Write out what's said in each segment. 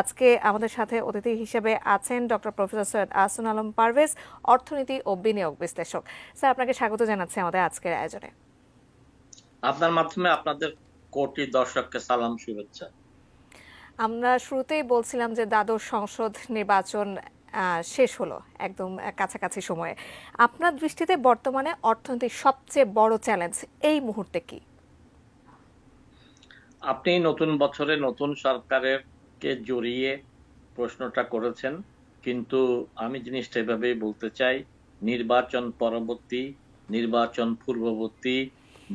আজকে আমাদের সাথে অতিথি হিসেবে আছেন ডক্টর প্রফেসর সৈয়দ আসুন আলম পারভেজ অর্থনীতি ও বিনিয়োগ বিশ্লেষক। স্যার আপনাকে স্বাগত জানাচ্ছি আমাদের আজকের আয়োজনে। আপনার মাধ্যমে আপনাদের কোটি দর্শককে সালাম শুভেচ্ছা। আমরা শুরুতেই বলছিলাম যে দ্বাদশ সংসদ নির্বাচন শেষ হলো একদম কাছাকাছি সময়ে। আপনার দৃষ্টিতে বর্তমানে অর্থনীতির সবচেয়ে বড় চ্যালেঞ্জ এই মুহূর্তে কি? আপনি নতুন বছরে নতুন সরকারের কে জড়িয়ে প্রশ্নটা করেছেন, কিন্তু আমি জিনিসটা এভাবেই বলতে চাই, নির্বাচন পরবর্তী, নির্বাচন পূর্ববর্তী,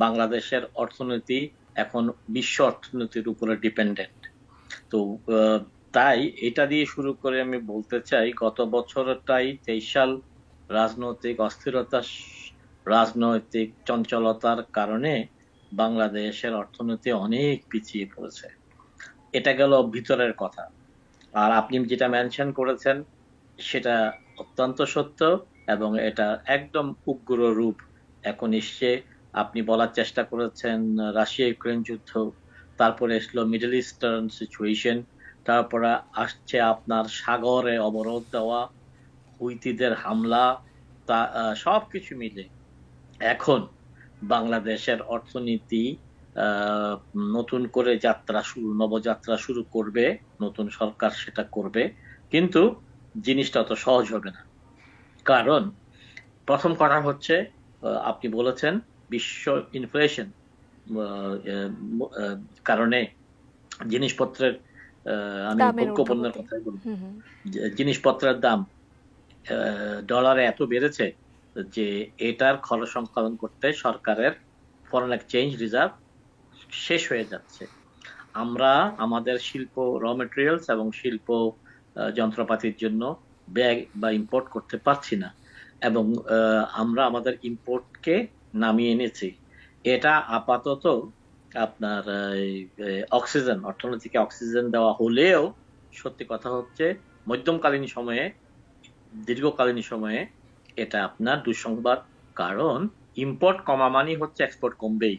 বাংলাদেশের অর্থনীতি এখন বিশ্ব অর্থনীতির উপরে ডিপেন্ডেন্ট তো তাই এটা দিয়ে শুরু করে আমি বলতে চাই, গত বছরটাই তেইশ সাল রাজনৈতিক অস্থিরতা, রাজনৈতিক চঞ্চলতার কারণে বাংলাদেশের অর্থনীতি অনেক পিছিয়ে পড়েছে। এটা গেল ভিতরের কথা। আর আপনি যেটা মেনশন করেছেন, সেটা অত্যন্ত সত্য এবং এটা একদম উগ্র রূপ। এখন এসছে আপনি বলার চেষ্টা করেছেন রাশিয়া ইউক্রেন যুদ্ধ, তারপরে এসলো মিডল ইস্টার্ন সিচুয়েশন তারপরে আসছে আপনার সাগরে অবরোধ দেওয়া, হুইতিদের হামলা, তা সব কিছু মিলে। এখন বাংলাদেশের অর্থনীতি নতুন করে যাত্রা শুরু নবযাত্রা শুরু করবে নতুন সরকার সেটা করবে কিন্তু জিনিসটা অত সহজ হবে না। কারণ প্রথম কথা হচ্ছে আপনি বলেছেন বিশ্ব ইনফ্লেশন কারণে জিনিসপত্রের আমি ভোগ্যপণ্যের ঊর্ধ্বগতি। কথা বলি জিনিসপত্রের দাম আহ, ডলারে এত বেড়েছে যে এটার খরচ সংকলন করতে সরকারের ফরেন এক্সচেঞ্জ রিজার্ভ শেষ হয়ে যাচ্ছে। আমরা আমাদের শিল্প র মেটেরিয়ালস এবং শিল্প যন্ত্রপাতির জন্য ব্যাগ বা ইম্পোর্ট করতে পারছি না এবং আমরা আমাদের ইম্পোর্টকে নামিয়ে এনেছি। এটা আপাতত আপনার অক্সিজেন অর্থনীতিকে অক্সিজেন দেওয়া হলেও সত্যি কথা হচ্ছে মধ্যমকালীন সময়ে, দীর্ঘকালীন সময়ে এটা আপনার দুঃসংবাদ। কারণ ইম্পোর্ট কমা মানেই হচ্ছে এক্সপোর্ট কমবেই।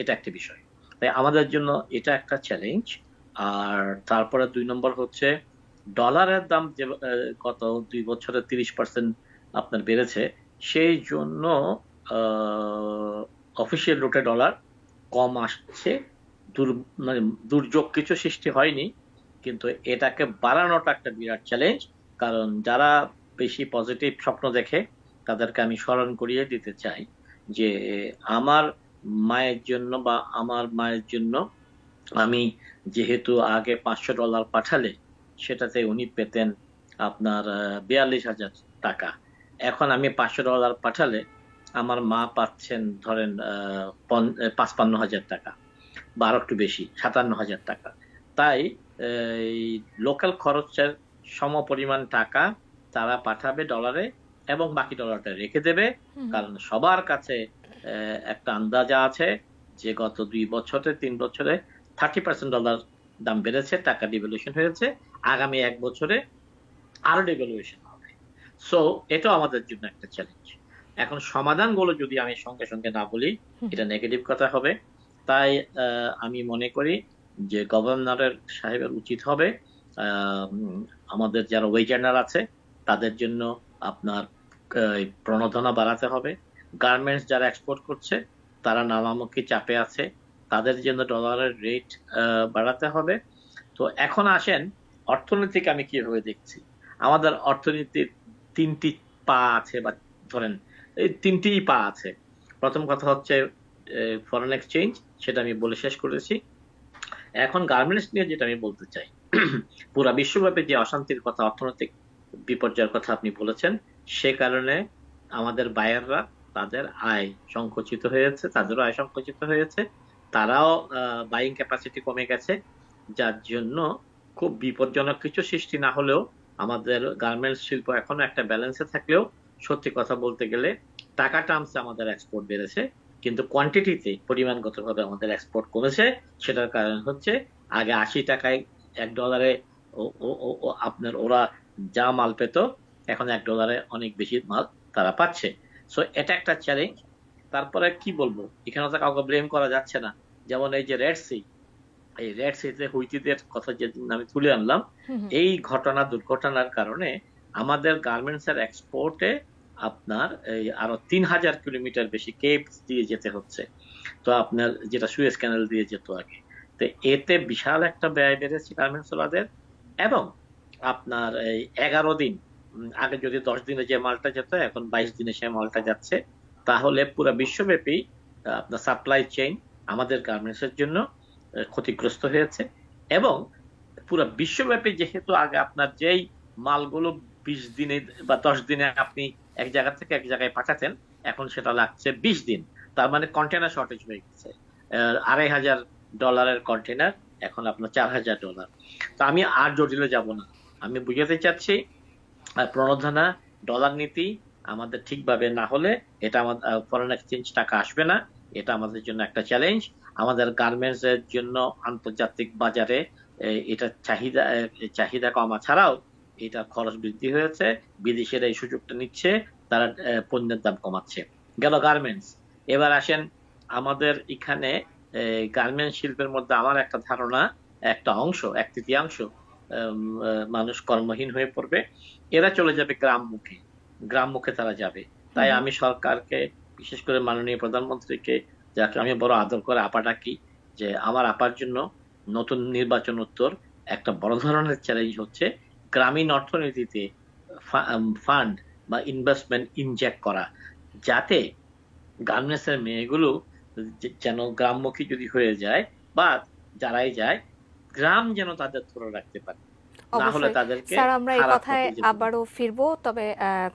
এটা একটা বিষয়। তাই আমাদের জন্য এটা একটা চ্যালেঞ্জ আর তারপরে দুই নম্বর হচ্ছে ডলারের দাম যে গত দুই বছরে তিরিশ পার্সেন্ট আপনার বেড়েছে। সেই জন্য অফিসিয়াল রুটে ডলার কম আসছে। দুর মানে দুর্যোগ কিছু সৃষ্টি হয়নি। কিন্তু এটাকে বাড়ানোটা একটা বিরাট চ্যালেঞ্জ কারণ যারা বেশি পজিটিভ স্বপ্ন দেখে, তাদেরকে আমি স্মরণ করিয়ে দিতে চাই যে, আমার মায়ের জন্য বা আমার মায়ের জন্য আমি যেহেতু আগে পাঁচশো ডলার পাঠালে সেটাতে উনি পেতেন আপনার বিয়াল্লিশ হাজার টাকা। এখন আমি পাঁচশো ডলার পাঠালে আমার মা পাচ্ছেন ধরেন পাঁচপান্ন হাজার টাকা বা আরও একটু বেশি সাতান্ন হাজার টাকা। তাই এই লোকাল খরচের সম পরিমাণ টাকা তারা পাঠাবে ডলারে এবং বাকি ডলারটা রেখে দেবে। কারণ সবার কাছে একটা আন্দাজা আছে যে গত দুই বছরে তিন বছরে থার্টি পার্সেন্ট ডলার দাম বেড়েছে টাকা ডিভ্যালুয়েশন হয়েছে। আগামী এক বছরে আরও ডিভ্যালুয়েশন হবে। সো এটাও আমাদের জন্য একটা চ্যালেঞ্জ এখন সমাধানগুলো যদি আমি সঙ্গে সঙ্গে না বলি এটা নেগেটিভ কথা হবে। তাই আহ, আমি মনে করি যে গভর্নরের সাহেবের উচিত হবে আহ, আমাদের যারা ওয়েজার্নার আছে তাদের জন্য আপনার প্রণোদনা বাড়াতে হবে। গার্মেন্টস যারা এক্সপোর্ট করছে, তারা নানামুখী চাপে আছে। তাদের জন্য ডলারের রেট বাড়াতে হবে। তো এখন আসেন, অর্থনীতিকে আমি কীভাবে দেখছি? আমাদের অর্থনীতির তিনটি পা আছে বা ধরেন, এই তিনটি পা আছে। প্রথম কথা হচ্ছে ফরেন এক্সচেঞ্জ সেটা আমি বলে শেষ করেছি। এখন গার্মেন্টস নিয়ে যেটা আমি বলতে চাই, পুরা বিশ্বব্যাপী যে অশান্তির কথা, অর্থনৈতিক বিপর্যয়ের কথা আপনি বলেছেন, সে কারণে আমাদের বায়াররা তাদের আয় সংকুচিত হয়েছে, তাদেরও আয় সংকুচিত হয়েছে। তারাও বাইং ক্যাপাসিটি কমে গেছে, যার জন্য খুব বিপজ্জনক কিছু সৃষ্টি না হলেও আমাদের গার্মেন্টস শিল্প এখনও একটা ব্যালেন্সে থাকলেও সত্যি কথা বলতে গেলে টাকা টার্মসে আমাদের এক্সপোর্ট বেড়েছে, কিন্তু কোয়ান্টিটিতে পরিমাণগতভাবে আমাদের এক্সপোর্ট কমেছে। সেটার কারণ হচ্ছে আগে আশি টাকায় এক ডলারে আপনার ওরা যা মাল পেত, এখন এক ডলারে অনেক বেশি মাল তারা পাচ্ছে। সো এটা একটা চ্যালেঞ্জ তারপরে কি বলব? এখানে তো কাউকে ব্লেম করা যাচ্ছে না। যেমন এই যে রেড সি এই রেড সিতে হুইতিদের কথা যেদিন আমি তুলে আনলাম। এই ঘটনা দুর্ঘটনার কারণে আমাদের গার্মেন্টস এর এক্সপোর্টে আপনার এই আরও তিন হাজার কিলোমিটার বেশি কেপ দিয়ে যেতে হচ্ছে। তো আপনার যেটা সুয়েজ ক্যানেল দিয়ে যেত আগে। তো এতে বিশাল একটা ব্যয় বেড়েছে গার্মেন্টস ওলাদের। এবং আপনার এই এগারো দিন আগে যদি দশ দিনে যে মালটা যেত, এখন বাইশ দিনে সে মালটা যাচ্ছে। তাহলে পুরো বিশ্বব্যাপী আপনার সাপ্লাই চেইন আমাদের গার্মেন্টস এর জন্য ক্ষতিগ্রস্ত হয়েছে। এবং পুরো বিশ্বব্যাপী যেহেতু আগে আপনার যেই মালগুলো বিশ দিনে বা দশ দিনে আপনি এক জায়গা থেকে এক জায়গায় পাঠাতেন, এখন সেটা লাগছে বিশ দিন। তার মানে কন্টেনার শর্টেজ হয়ে গেছে। আড়াই হাজার ডলারের কন্টেনার এখন আপনার চার হাজার ডলার তো আমি আর জটিলে যাব না। আমি বুঝাতে চাচ্ছি প্রণোদনা ডলার নীতি আমাদের ঠিকভাবে না হলে এটা আমাদের ফরেন এক্সচেঞ্জ টাকা আসবে না। এটা আমাদের জন্য একটা চ্যালেঞ্জ আমাদের গার্মেন্টস এর জন্য আন্তর্জাতিক বাজারে এটা চাহিদা চাহিদা কমা ছাড়াও এটা খরচ বৃদ্ধি হয়েছে। বিদেশের এই সুযোগটা নিচ্ছে, তারা পণ্যের দাম কমাচ্ছে। গেল গার্মেন্টস এবার আসেন আমাদের এখানে গার্মেন্টস শিল্পের মধ্যে আমার একটা ধারণা, একটা অংশ, এক তৃতীয়াংশ মানুষ কর্মহীন হয়ে পড়বে। এরা চলে যাবে গ্রাম মুখে। গ্রাম মুখে তারা যাবে। তাই আমি সরকারকে বিশেষ করে মাননীয় প্রধানমন্ত্রীকে যাকে আমি বড় আদর করে আপা ডাকি যে আমার আপার জন্য নতুন নির্বাচন উত্তর একটা বড় ধরনের চ্যালেঞ্জ হচ্ছে গ্রামীণ অর্থনীতিতে ফান্ড বা ইনভেস্টমেন্ট ইনজেক্ট করা। যাতে গার্মেন্টস এর মেয়েগুলো যেন গ্রামমুখী যদি হয়ে যায় বা যারাই যায় গ্রাম যেন তাদের ধরে রাখতে পারে। স্যার আমরা এই কথায়। আবারও ফিরবো তবে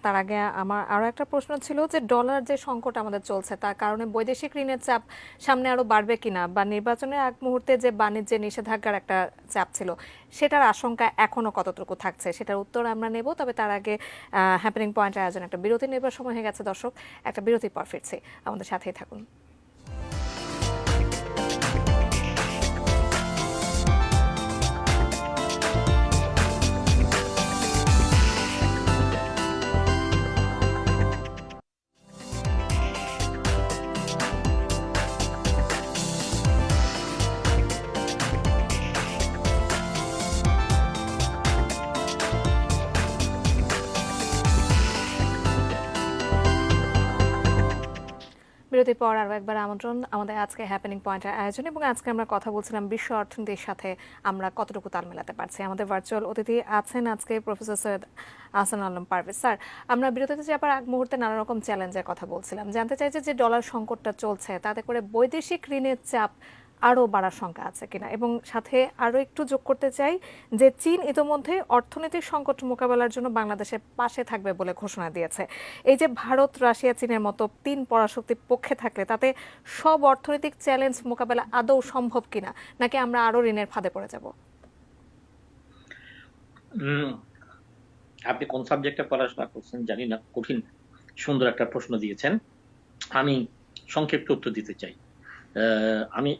তার আগে আমার আরও একটা প্রশ্ন ছিল যে ডলার যে সংকট আমাদের চলছে তার কারণে বৈদেশিক ঋণের চাপ সামনে আরও বাড়বে কিনা বা নির্বাচনের আগ মুহূর্তে যে বাণিজ্যে নিষেধাজ্ঞার একটা চাপ ছিল সেটার আশঙ্কা এখনও কতটুকু থাকছে? সেটার উত্তর আমরা নেব তবে তার আগে হ্যাপেনিং পয়েন্ট আয়োজন একটা বিরতি নেবার সময় হয়ে গেছে দর্শক একটা বিরতির পর ফিরছি। আমাদের সাথেই থাকুন। বিরতির পর আরও একবার আমন্ত্রণ আমাদের আজকে হ্যাপেনিং পয়েন্টের আয়োজন এবং আজকে আমরা কথা বলছিলাম বিশ্ব অর্থনীতির সাথে আমরা কতটুকু তাল মেলাতে পারছি। আমাদের ভার্চুয়াল অতিথি আছেন আজকে প্রফেসর সৈয়দ আহসান আলম পারভেজ। স্যার আমরা বিরতিতে যাবার আগ মুহূর্তে নানা রকম চ্যালেঞ্জের কথা বলছিলাম। জানতে চাই যে যে ডলার সংকটটা চলছে, তাতে করে বৈদেশিক ঋণের চাপ আরও বাড়ার শঙ্কা আছে কিনা। এবং সাথে আরও একটু যোগ করতে চাই যে চীন ইতোমধ্যে অর্থনৈতিক সংকট মোকাবেলার জন্য বাংলাদেশের পাশে থাকবে বলে ঘোষণা দিয়েছে। এই যে ভারত, রাশিয়া, চীনের মতো তিন পরাশক্তির পক্ষে থাকলে তাতে সব অর্থনৈতিক চ্যালেঞ্জ মোকাবেলা আদৌ সম্ভব কিনা, নাকি আমরা আরও ঋণের ফাঁদে পড়ে যাব? আপনি কোন সাবজেক্টে পড়াশোনা করছেন জানি না, কঠিন, সুন্দর একটা প্রশ্ন দিয়েছেন। আমি সংক্ষিপ্ত উত্তর দিতে চাই। আমি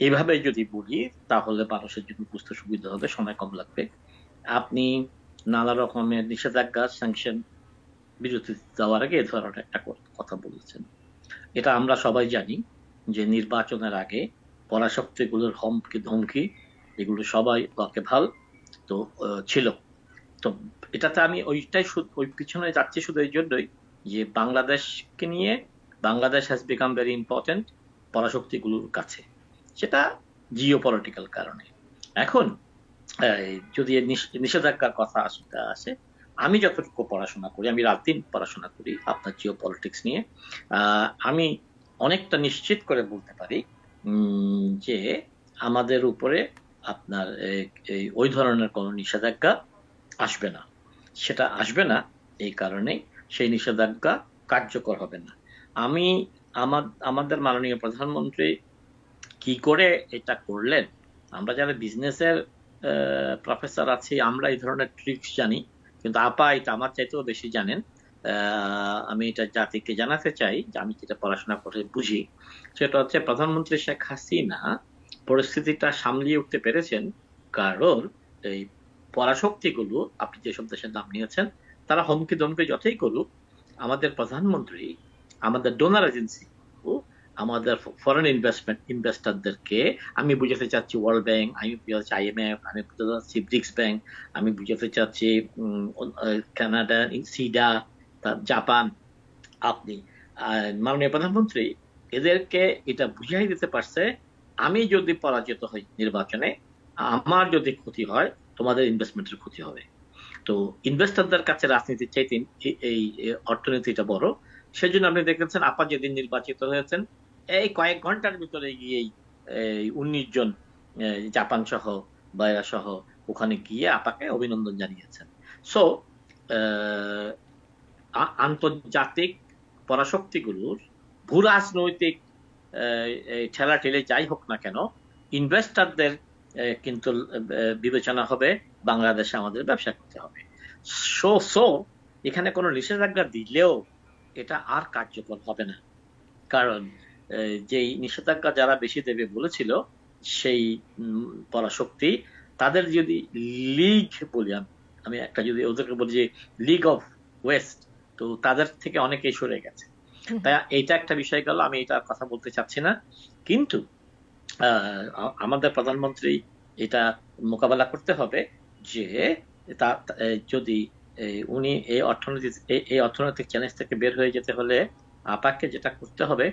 এভাবে যদি বলি, তাহলে মানুষের জন্য বুঝতে সুবিধা হবে, সময় কম লাগবে। আপনি নানা রকমের নিষেধাজ্ঞা স্যাংশন বিরতি দেওয়ার আগে এ ধরনের একটা কথা বলেছেন। এটা আমরা সবাই জানি যে নির্বাচনের আগে পরাশক্তিগুলোর হমকি ধমকি, এগুলো সবাই ভালো তো ছিল। তো এটাতে আমি ওইটাই ওই পিছনে যাচ্ছি শুধু এই জন্যই যে বাংলাদেশকে নিয়ে Bangladesh has become very important পরাশক্তিগুলোর কাছে। সেটা জিও পলিটিক্যাল কারণে। এখন যদি নিষেধাজ্ঞার কথা আসে আমি যতটুকু পড়াশোনা করি, আমি রাত দিন পড়াশোনা করি আপনার জিও পলিটিক্স নিয়ে আমি অনেকটা নিশ্চিত করে বলতে পারি যে আমাদের উপরে আপনার ওই ধরনের কোনো নিষেধাজ্ঞা আসবে না। সেটা আসবে না, এই কারণে সেই নিষেধাজ্ঞা কার্যকর হবে না। আমি আমার আমাদের মাননীয় প্রধানমন্ত্রী কি করে এটা করলেন? আমরা যারা বিজনেসের প্রফেসর আছি, আমরা এই ধরনের ট্রিক্স জানি। কিন্তু আপা এটা আমার চাইতেও বেশি জানেন। আমি এটা জাতিকে জানাতে চাই যে আমি যেটা পড়াশোনা করে বুঝি, সেটা হচ্ছে প্রধানমন্ত্রী শেখ হাসিনা পরিস্থিতিটা সামলিয়ে উঠতে পেরেছেন। কারণ এই পরাশক্তিগুলো, আপনি যেসব দেশের নাম নিয়েছেন, তারা হমকি দমকি যতই করুক, আমাদের প্রধানমন্ত্রী, আমাদের ডোনার এজেন্সি আমাদের ফরেন ইনভেস্টমেন্ট ইনভেস্টরদেরকে আমি বুঝাতে চাচ্ছি ওয়ার্ল্ড ব্যাংক আমি বুঝাতে চাচ্ছি আইএমএফ আমি বুঝাতে চাচ্ছি ব্রিক্স ব্যাংক আমি বুঝাতে চাচ্ছি কানাডা সিডা জাপান আপনি। মাননীয় প্রধানমন্ত্রী এদেরকে এটা বুঝাই দিতে পারছে, আমি যদি পরাজিত হই নির্বাচনে, আমার যদি ক্ষতি হয়, তোমাদের ইনভেস্টমেন্টের ক্ষতি হবে। তো ইনভেস্টরদের কাছে রাজনীতি চাইতে এই- এই এই অর্থনীতিটা বড়। সেজন্য আপনি দেখেছেন, আপা যেদিন নির্বাচিত হয়েছেন এই কয়েক ঘণ্টার ভিতরে গিয়েই উনিশ জন জাপান সহ বায়রা সহ ওখানে গিয়ে আপাকে অভিনন্দন জানিয়েছেন। সো আন্তর্জাতিক পরাশক্তিগুলোর ভূ রাজনৈতিক ঠেলা ঠেলে যাই হোক না কেন ইনভেস্টরদের কিন্তু বিবেচনা হবে, বাংলাদেশে আমাদের ব্যবসা করতে হবে। সো সো এখানে কোনো নিষেধাজ্ঞা দিলেও এটা আর কার্যকর হবে না। কারণ যেই নিষেধাজ্ঞা যারা বেশি দেবে বলেছিল সেই পরাশক্তি তাদের যদি লিগ বলি আমি একটা যদি ওদেরকে বলি যে লিগ অফ ওয়েস্ট তো তাদের থেকে অনেকেই সরে গেছে। তাই এইটা একটা বিষয় গেল আমি এটা কথা বলতে চাচ্ছি না। কিন্তু আমাদের প্রধানমন্ত্রী এটা মোকাবেলা করতে হবে যে তা যদি উনি এই অর্থনীতি এই- এই অর্থনৈতিক চ্যালেঞ্জ থেকে বের হয়ে যেতে হলে আপাকে যেটা করতে হবে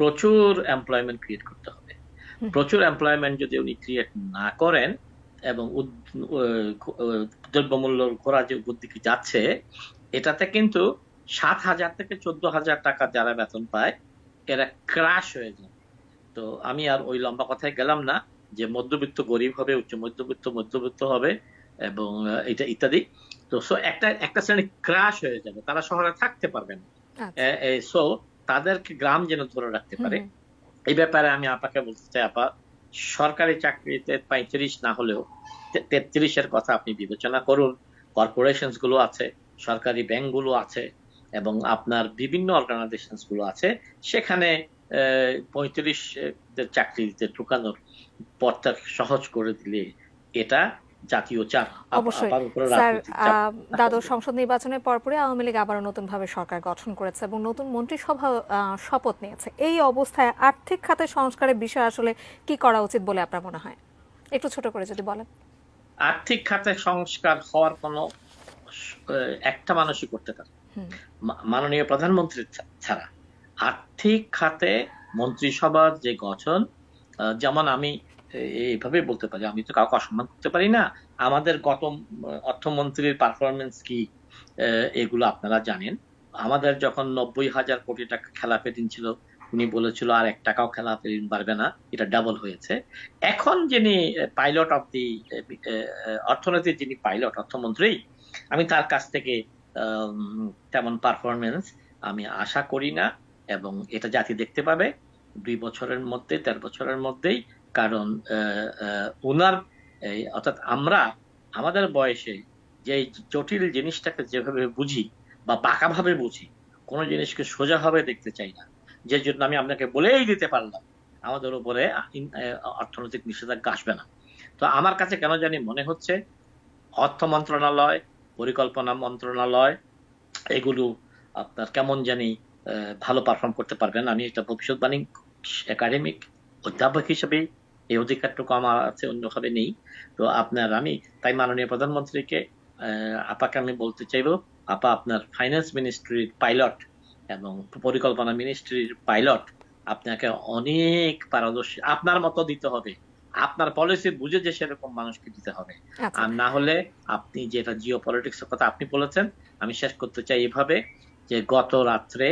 প্রচুর এমপ্লয়মেন্ট ক্রিয়েট করতে হবে। প্রচুর এমপ্লয়মেন্ট যদি উনি ক্রিয়েট না করেন এবং দ্রব্যমূল্য ঘোরা যে দিকে যাচ্ছে এটাতে কিন্তু সাত হাজার থেকে চোদ্দ হাজার টাকা যারা বেতন পায় এরা ক্রাশ হয়ে যাবে তো আমি আর ওই লম্বা কথায় গেলাম না যে মধ্যবিত্ত গরিব হবে উচ্চ মধ্যবিত্ত মধ্যবিত্ত হবে এবং এটা ইত্যাদি। তো সো একটা একটা শ্রেণি ক্রাশ হয়ে যাবে তারা শহরে থাকতে পারবে না। আচ্ছা। সো তাদেরকে গ্রাম যেন ধরে রাখতে পারে। এই ব্যাপারে আমি আপাকে বলতে চাই আপা সরকারি চাকরিতে পঁয়ত্রিশ না হলেও তেত্রিশের কথা আপনি বিবেচনা করুন। কর্পোরেশনগুলো আছে সরকারি ব্যাংকগুলো আছে এবং আপনার বিভিন্ন অর্গানাইজেশনগুলো আছে সেখানে পঁয়ত্রিশ চাকরিতে ঢুকানোর পথটা সহজ করে দিলে এটা জাতীয় চাপ অবশ্যই। স্যার দ্বাদশ সংসদ নির্বাচনের পরপরই আওয়ামী লীগ আবারও নতুন ভাবে সরকার গঠন করেছে এবং নতুন মন্ত্রিসভা শপথ নিয়েছে। এই অবস্থায় আর্থিক খাতে সংস্কারের বিষয় আসলে কি করা উচিত বলে আপনার মনে হয়? একটু ছোট করে যদি বলেন। আর্থিক খাতে সংস্কার হওয়ার কোনো একটা মানুষই করতে পারে। মাননীয় প্রধানমন্ত্রী ছাড়া। আর্থিক খাতে মন্ত্রিসভার যে গঠন যেমন আমি এইভাবে বলতে পারি। আমি তো কাউকে অসম্মান করতে পারি না। আমাদের গত অর্থমন্ত্রীর পারফরমেন্স কি এগুলো আপনারা জানেন। আমাদের যখন নব্বই হাজার কোটি টাকা খেলাপি দিন ছিল, উনি বলেছিল, আর এক টাকাও খেলাপি ঋণ বাড়বে না, এটা ডাবল হয়েছে। এখন যিনি পাইলট অফ দি অর্থনীতির যিনি পাইলট অর্থমন্ত্রী, আমি তার কাছ থেকে তেমন পারফরমেন্স আমি আশা করি না, এবং এটা জাতি দেখতে পাবে। দুই বছরের মধ্যে, দেড় বছরের মধ্যেই কারণ উনার, এই, অর্থাৎ আমরা, আমাদের বয়সে যে জটিল জিনিসটাকে যেভাবে বুঝি বা পাকাভাবে বুঝি, কোনো জিনিসকে সোজাভাবে দেখতে চাই না। যে জন্য আমি আপনাকে বলেই দিতে পারলাম, আমাদের উপরে অর্থনৈতিক নিষেধাজ্ঞা আসবে না। তো আমার কাছে কেন জানি মনে হচ্ছে, অর্থ মন্ত্রণালয়, পরিকল্পনা মন্ত্রণালয়, এগুলো আপনার কেমন জানি ভালো পারফর্ম করতে পারবেন আমি একটা ভবিষ্যৎবাণী একাডেমিক অধ্যাপক হিসেবে এই অধিকারটুকু আমার আছে অন্যভাবে নেই। তো আপনার আমি তাই মাননীয় প্রধানমন্ত্রীকে আপাকে আমি বলতে চাইব আপা আপনার ফাইন্যান্স মিনিস্ট্রির পাইলট এবং পরিকল্পনা মিনিস্ট্রির পাইলট আপনাকে অনেক পারদর্শী আপনার মতো দিতে হবে। আপনার পলিসি বুঝে যে সেরকম মানুষকে দিতে হবে। আচ্ছা। আর না হলে আপনি যেটা জিও পলিটিক্স কথা আপনি বলেছেন আমি শেষ করতে চাই এভাবে যে গত রাত্রে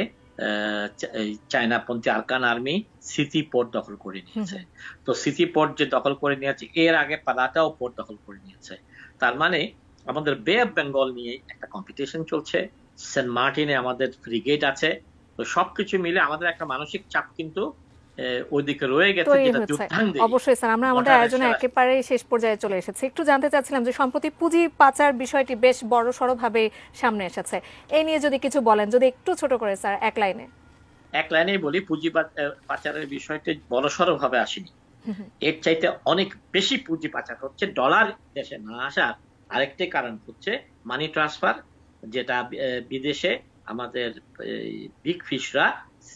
চায়নাপন্থী আরকান আর্মি সিটি পোর্ট দখল করে নিয়েছে। তো সিটি পোর্ট যে দখল করে নিয়েছে এর আগে পালাটাও পোর্ট দখল করে নিয়েছে। তার মানে আমাদের বে অফ বেঙ্গল নিয়ে একটা কম্পিটিশন চলছে। সেন্ট মার্টিনে আমাদের ফ্রিগেট আছে। তো সবকিছু মিলে আমাদের একটা মানসিক চাপ কিন্তু ওইদিকে রয়ে গেছে যেটা যুদ্ধাঙ্গে অবশ্যই স্যার আমরা আমাদের আয়োজনে একেবারে শেষ পর্যায়ে চলে এসেছি। একটু জানতে চাচ্ছিলাম যে সম্প্রতি পুঁজি পাচার বিষয়টি বেশ বড় সড়ো ভাবে সামনে এসেছে। এই নিয়ে যদি কিছু বলেন যদি একটু ছোট করে স্যার এক লাইনে। এক লাইনেই বলি পুঁজি পাচারের বিষয়টি বড়সড় ভাবে আসেনি। এর চাইতে অনেক বেশি পুঁজি পাচার হচ্ছে ডলার দেশে না আসার আরেকটি কারণ হচ্ছে মানি ট্রান্সফার যেটা বিদেশে আমাদের বিগ ফিশরা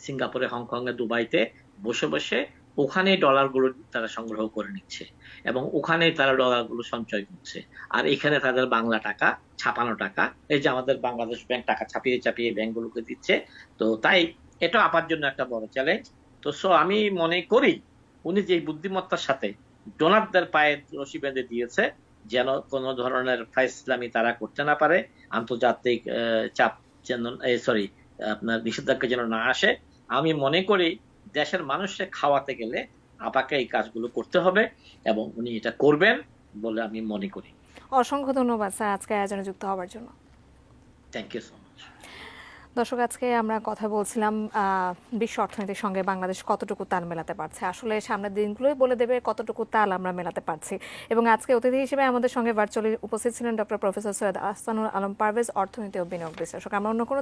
সিঙ্গাপুরে হংকং এ দুবাইতে বসে বসে ওখানেই ডলারগুলো তারা সংগ্রহ করে নিচ্ছে এবং ওখানেই তারা ডলারগুলো সঞ্চয় করছে। আর এখানে তাদের বাংলা টাকা, ছাপানো টাকা, এই যে আমাদের বাংলাদেশ ব্যাংক টাকা ছাপিয়ে চাপিয়ে ব্যাংকগুলোকে দিচ্ছে, তো তাই এটা আপার জন্য একটা বড় চ্যালেঞ্জ তো সো আমি মনে করি উনি যে বুদ্ধিমত্তার সাথে ডোনারদের পায়ে রশি বেঁধে দিয়েছে, যেন কোনো ধরনের ফাইসলামি তারা করতে না পারে, আন্তর্জাতিক চাপ যেন সরি আপনার নিষেধাজ্ঞা যেন না আসে। আমি মনে করি দেশের মানুষকে খাওয়াতে গেলে আপাকে এই কাজগুলো করতে হবে এবং উনি এটা করবেন বলে আমি মনে করি। অসংখ্য ধন্যবাদ স্যার আজকে আয়োজনে যুক্ত হওয়ার জন্য। থ্যাংক ইউ সো মাচ দর্শক আজকে আমরা কথা বলছিলাম বিশ্ব অর্থনীতির সঙ্গে বাংলাদেশ কতটুকু তাল মেলাতে পারছে। আসলে সামনের দিনগুলোই বলে দেবে কতটুকু তাল আমরা মেলাতে পারছি। এবং আজকে অতিথি হিসেবে আমাদের সঙ্গে ভার্চুয়ালি উপস্থিত ছিলেন ডক্টর প্রফেসর সৈয়দ আহসানুল আলম পারভেজ অর্থনীতি ও বিনিয়োগ বিশ্লেষক। আমরা অন্য কোনো